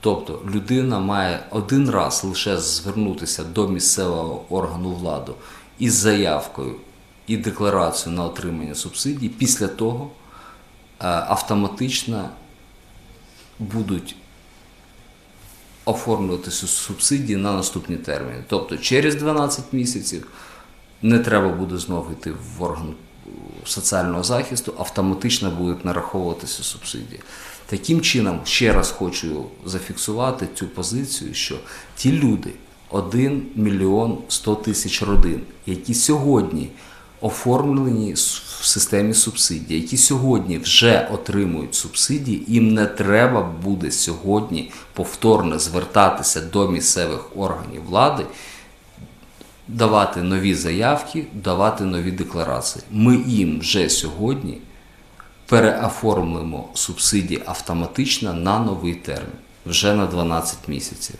Тобто людина має один раз лише звернутися до місцевого органу влади із заявкою і декларацією на отримання субсидій. Після того е, автоматично будуть оформлюватися субсидії на наступні терміни. Тобто через 12 місяців не треба буде знову йти в орган е, соціального захисту, автоматично будуть нараховуватися субсидії. Таким чином, ще раз хочу зафіксувати цю позицію, що ті люди, 1 мільйон 100 тисяч родин, які сьогодні оформлені в системі субсидій, які сьогодні вже отримують субсидії, їм не треба буде сьогодні повторно звертатися до місцевих органів влади, давати нові заявки, давати нові декларації. Ми їм вже сьогодні переоформимо субсидії автоматично на новий термін, вже на 12 місяців.